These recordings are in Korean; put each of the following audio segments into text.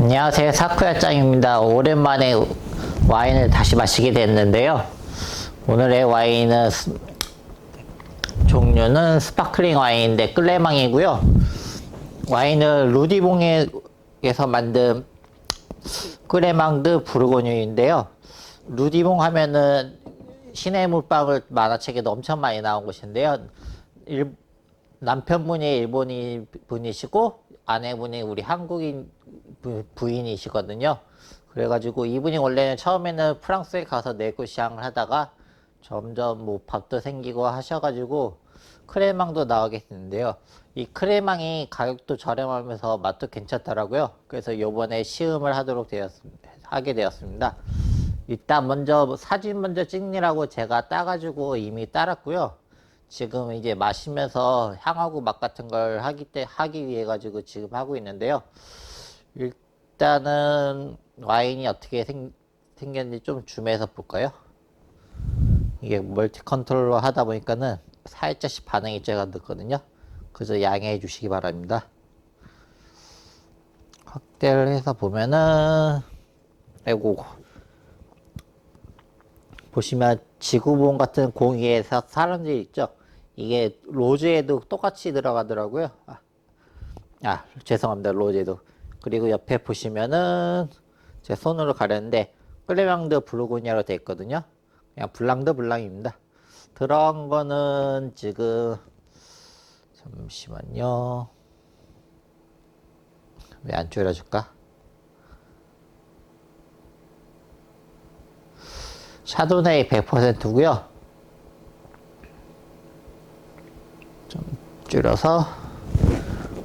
안녕하세요. 사쿠야짱입니다. 오랜만에 와인을 다시 마시게 됐는데요. 오늘의 와인은 스- 종류는 스파클링 와인인데 끌레망이고요. 와인은 루디봉에서 만든 끌레망드 부르고뉴인데요. 루디봉 하면은 신의 물방울 만화책에도 엄청 많이 나온 곳인데요. 일- 남편분이 일본인 분이시고 아내분이 우리 한국인 부, 부인이시거든요. 그래가지고 이분이 원래는 처음에는 프랑스에 가서 네고시앙을 하다가 점점 뭐 밥도 생기고 하셔가지고 크레망도 나오게 됐는데요. 이 크레망이 가격도 저렴하면서 맛도 괜찮더라고요. 그래서 요번에 시음을 하도록 되었습니다. 하게 되었습니다. 일단 먼저 사진 먼저 찍느라고 제가 따가지고 이미 따랐고요. 지금 이제 마시면서 향하고 맛 같은 걸 하기 때 하기 위해 가지고 지금 하고 있는데요. 일단은 와인이 어떻게 생, 생겼는지 좀 줌해서 볼까요? 이게 멀티 컨트롤러 하다 보니까는 살짝씩 반응이 제가 늦거든요. 그래서 양해해 주시기 바랍니다. 확대를 해서 보면은 아이고 보시면 지구본 같은 공기에서 사람들이 있죠. 이게 로즈에도 똑같이 들어가더라고요. 아, 아, 죄송합니다. 로제도. 그리고 옆에 보시면은 제 손으로 가렸는데 끌레망드 블루고니아로 되어 있거든요. 그냥 블랑드 블랑입니다. 들어간 거는 지금 잠시만요. 왜 안 줄여줄까? 샤도네이 100%고요. 좀 줄여서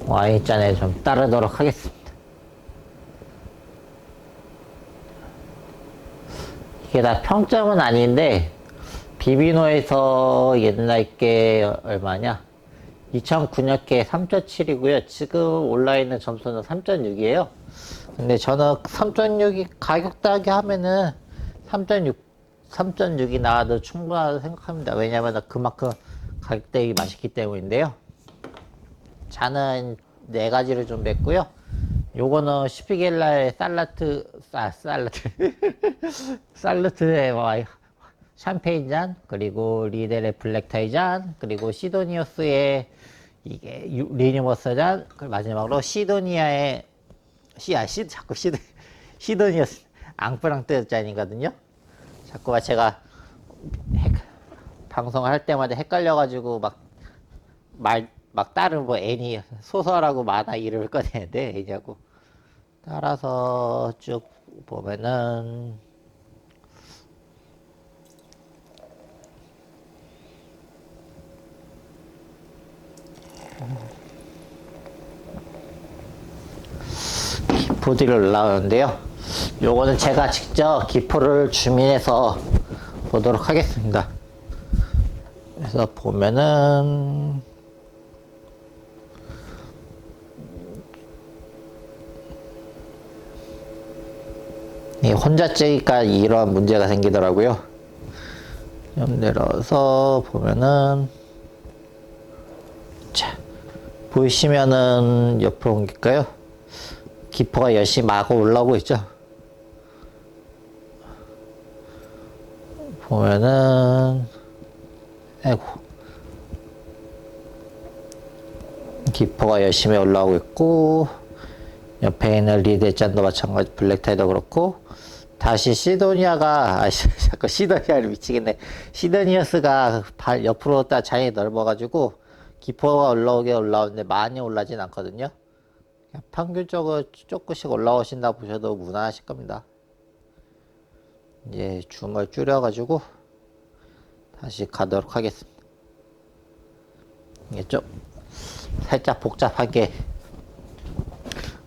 와인잔에 좀 따르도록 하겠습니다. 이게 다 평점은 아닌데 비비노에서 옛날 게 얼마냐? 2009년께 3.7이고요. 지금 온라인은 점수는 3.6이에요. 근데 저는 3.6이 가격 따기 하면은 3.6 3.6이 나와도 충분하다고 생각합니다. 왜냐면 그만큼 가격대가 맛있기 때문인데요. 잔은 네 가지를 좀 냈고요. 요거는 슈피겔라의 살라트, 아, 살라트, 살루트의 와, 샴페인 잔, 그리고 리델의 블랙타이 잔, 그리고 시도니어스의 이게 유- 리니버스 잔, 그리고 마지막으로 시도니아의 시, 아, 시, 자꾸 시도, 시도니어스 앙프랑트 잔이거든요. 자꾸만 제가 헷, 방송을 할 때마다 헷갈려가지고 막 말, 막 다른 뭐 애니 소설하고 만화 이름을 꺼내는데 애니하고 따라서 쭉 보면은 기포들이 올라오는데요. 요거는 제가 직접 기포를 주민해서 보도록 하겠습니다. 그래서 보면은 혼자 찍으니까 이런 문제가 생기더라고요. 좀 내려서 보면은 자 보이시면은 옆으로 옮길까요? 기포가 열심히 마구 올라오고 있죠. 보면은 아이고 기포가 열심히 올라오고 있고 옆에 있는 리드 잔도 마찬가지 블랙타이도 그렇고 다시 시도니아가 아 씨, 자꾸 시도니아를 미치겠네 시도니어스가 발 옆으로 딱 잔이 넓어가지고 기포가 올라오게 올라오는데 많이 올라진 않거든요 평균적으로 조금씩 올라오신다 보셔도 무난하실 겁니다 이제 줌을 줄여가지고 다시 가도록 하겠습니다. 이게 좀 살짝 복잡하게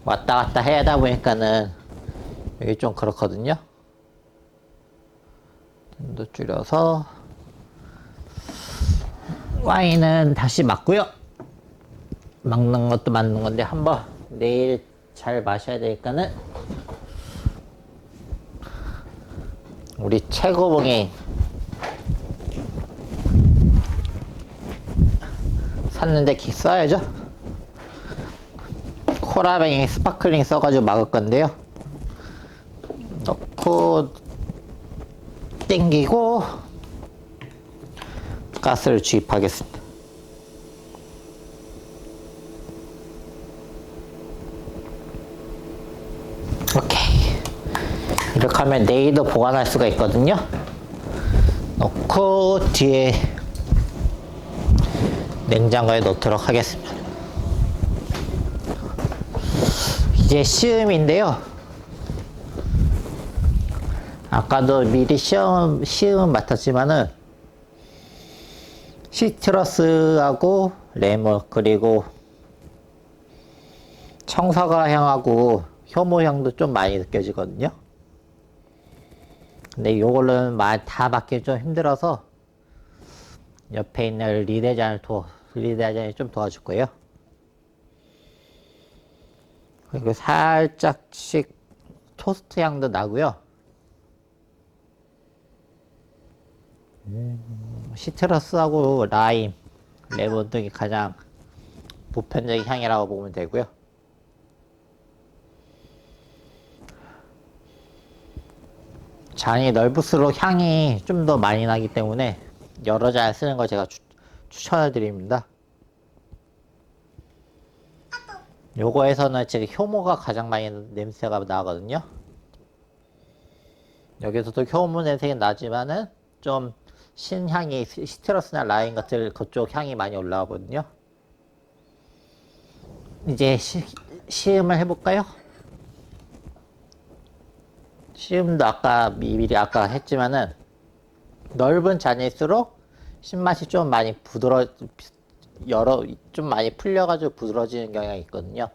왔다 갔다 해야 하다 보니까는 이게 좀 그렇거든요. 좀더 줄여서 와인은 다시 맞고요. 막는 것도 맞는 건데 한번 내일 잘 마셔야 되니까는 우리 최고봉이 샀는데 기 써야죠. 코라뱅이 스파클링 써가지고 막을 건데요. 넣고 땡기고 가스를 주입하겠습니다. 이렇게 하면 내일도 보관할 수가 있거든요. 넣고 뒤에 냉장고에 넣도록 하겠습니다. 이제 시음인데요. 아까도 미리 시음, 시음 맡았지만은 시트러스하고 레몬 그리고 청사과 향하고 효모 향도 좀 많이 느껴지거든요. 근데 요걸로는 말다 받기 좀 힘들어서 옆에 있는 리대잔을 도 리대잔이 좀 도와줄 거예요. 그리고 살짝씩 토스트 향도 나고요. 시트러스하고 라임, 레몬 등이 가장 보편적인 향이라고 보면 되고요. 잔이 넓을수록 향이 좀 더 많이 나기 때문에 여러 잔 쓰는 걸 제가 추, 추천해 드립니다. 요거에서는 지금 효모가 가장 많이 냄새가 나거든요. 여기서도 효모 냄새가 나지만은 좀 신향이 시트러스나 라인 같은 그쪽 향이 많이 올라오거든요. 이제 시, 시음을 해볼까요? 시음도 아까 미리 아까 했지만은 넓은 잔일수록 신맛이 좀 많이 부드러 여러 좀 많이 풀려가지고 부드러지는 경향이 있거든요.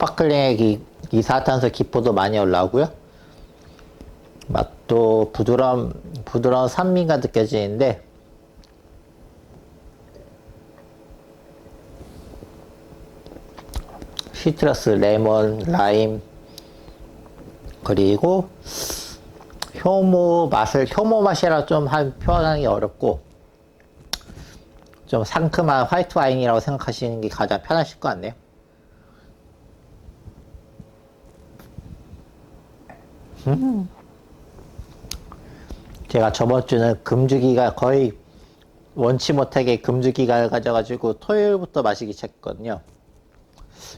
스파클링의 이, 이산화탄소 기포도 많이 올라오고요. 맛도 부드러운 부드러운 산미가 느껴지는데 시트러스, 레몬, 라임 그리고 효모 맛을 효모 맛이라 좀 한 표현하기 어렵고 좀 상큼한 화이트 와인이라고 생각하시는 게 가장 편하실 것 같네요. 음. 제가 저번 주는 금주기가 거의 원치 못하게 금주기가 가져가지고 토요일부터 마시기 시작했거든요.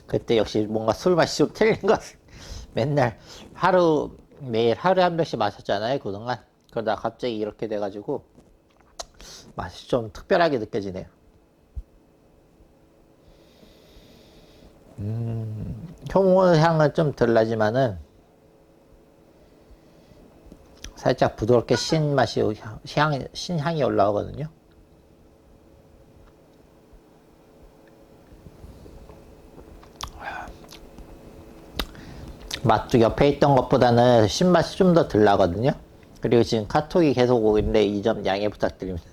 그때 역시 뭔가 술 맛이 좀 틀린 것 맨날 하루 매일 하루에 한 병씩 마셨잖아요 그동안 그러다 갑자기 이렇게 돼가지고 맛이 좀 특별하게 느껴지네요 음, 효모 향은 좀 덜 나지만은 살짝 부드럽게 신 맛이 향, 신향이 올라오거든요 맛도 옆에 있던 것보다는 신맛이 좀 더 덜 나거든요. 그리고 지금 카톡이 계속 오고 있는데 이 점 양해 부탁드립니다.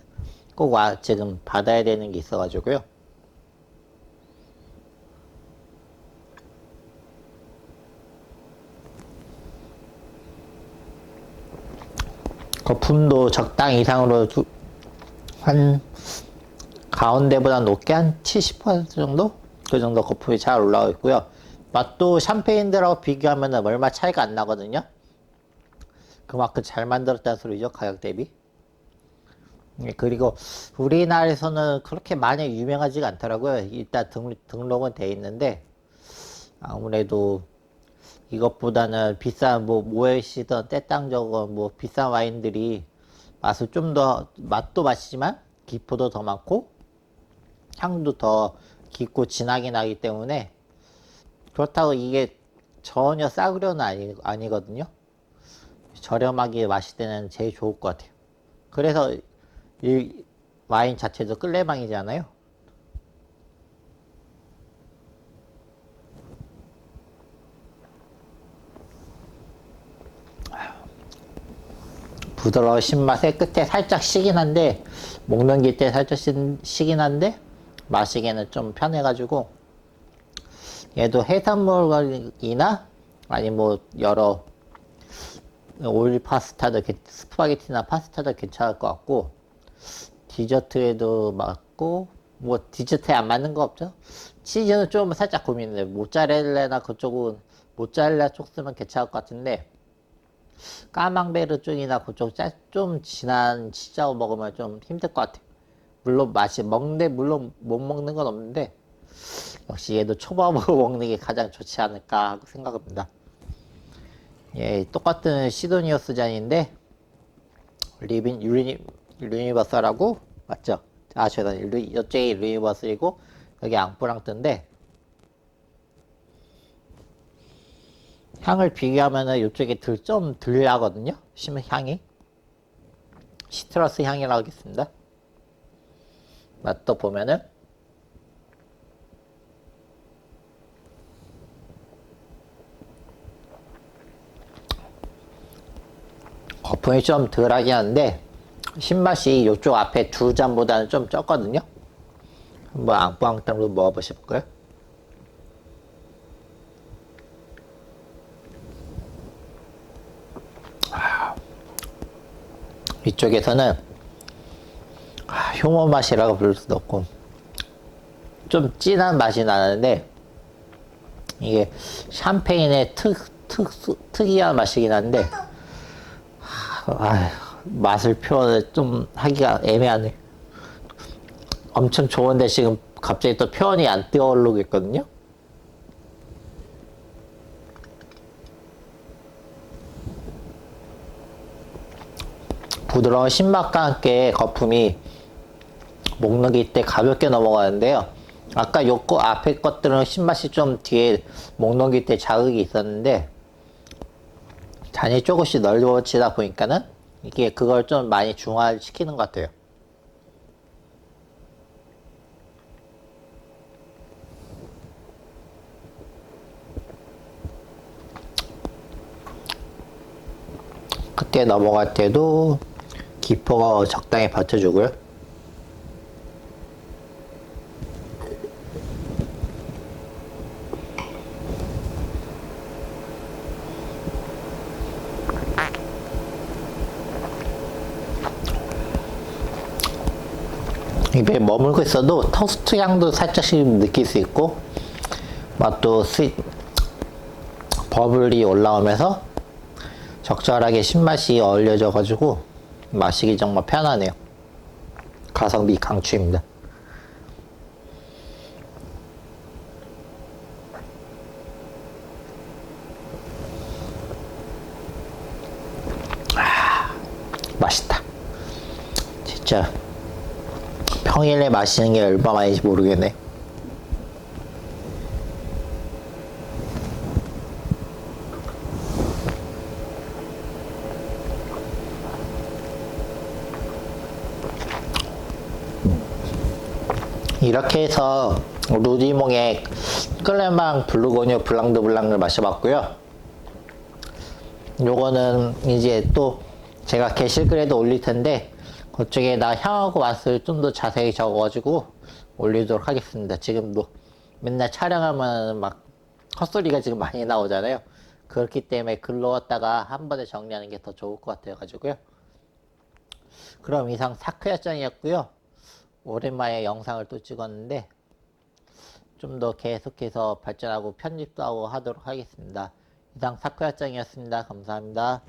꼭 와, 지금 받아야 되는 게 있어가지고요. 거품도 적당 이상으로 두, 한 가운데보다 높게 한 70% 정도? 그 정도 거품이 잘 올라오고 있고요. 맛도 샴페인들하고 비교하면 얼마 차이가 안 나거든요. 그만큼 잘 만들었다는 소리죠, 가격 대비. 예, 그리고 우리나라에서는 그렇게 많이 유명하지가 않더라고요. 일단 등, 등록은 돼 있는데 아무래도 이것보다는 비싼 뭐 모에 시던 때땅저건 뭐 비싼 와인들이 맛을 좀 더 맛도 맛이지만 기포도 더 많고 향도 더 깊고 진하게 나기 때문에 그렇다고 이게 전혀 싸구려는 아니, 아니거든요. 저렴하게 마실 때는 제일 좋을 것 같아요. 그래서 이 와인 자체도 끌레망이잖아요. 부드러운 신맛의 끝에 살짝 시긴 한데 먹는 게 살짝 시긴 한데 마시기에는 좀 편해가지고 얘도 해산물이나 아니 뭐 여러 오일 파스타도 괜- 스파게티나 파스타도 괜찮을 것 같고 디저트에도 맞고 뭐 디저트에 안 맞는 거 없죠? 치즈는 좀 살짝 고민돼. 모짜렐라나 그쪽은 모짜렐라 쪽 쓰면 괜찮을 것 같은데 까망베르 쪽이나 그쪽 짜- 좀 진한 치즈하고 먹으면 좀 힘들 것 같아요. 물론 맛이 먹는데 물론 못 먹는 건 없는데 역시 얘도 초밥으로 먹는 게 가장 좋지 않을까 생각합니다. 예, 똑같은 시도니어스 잔인데 리빈 유니 유니버설하고 맞죠? 아. 루- 이쪽이 유니버설이고 여기 앙프랑트인데 향을 비교하면은 이쪽이 들, 좀 덜하거든요. 심 향이 시트러스 향이라고 하겠습니다. 맛도 보면은 거품이 좀 덜하긴 한데 신맛이 이쪽 앞에 두 잔보다는 좀 적거든요. 한번 앙빵땅으로 먹어보실까요? 쪽에서는 아, 효모 맛이라고 부를 수도 없고 좀 진한 맛이 나는데 이게 샴페인의 특, 특, 특이한 맛이긴 한데 아, 맛을 표현을 좀 하기가 애매하네. 엄청 좋은데 지금 갑자기 또 표현이 안 떠오르고 있거든요. 부드러운 신맛과 함께 거품이 목 넘길 때 가볍게 넘어가는데요. 아까 요거 앞에 것들은 신맛이 좀 뒤에 목 넘길 때 자극이 있었는데 잔이 조금씩 넓어지다 보니까는 이게 그걸 좀 많이 중화시키는 것 같아요. 그때 넘어갈 때도 기포가 적당히 받쳐주고요. 입에 머물고 있어도 토스트 향도 살짝씩 느낄 수 있고 맛도 스윗 버블이 올라오면서 적절하게 신맛이 어울려져 가지고 마시기 정말 편하네요. 가성비 강추입니다. 아, 맛있다. 진짜 평일에 마시는 게 얼마 만인지 모르겠네. 이렇게 해서 루디몽의 클레망 블루고뉴 블랑드 블랑을 마셔봤고요. 요거는 이제 또 제가 게시글에도 올릴 텐데 그쪽에다 향하고 맛을 좀 더 자세히 적어가지고 올리도록 하겠습니다. 지금도 맨날 촬영하면 막 헛소리가 지금 많이 나오잖아요. 그렇기 때문에 글 넣었다가 한 번에 정리하는 게 더 좋을 것 같아가지고요. 그럼 이상 사크야짱이었고요. 오랜만에 영상을 또 찍었는데 좀 더 계속해서 발전하고 편집도 하고 하도록 하겠습니다. 이상 사크야짱이었습니다. 감사합니다.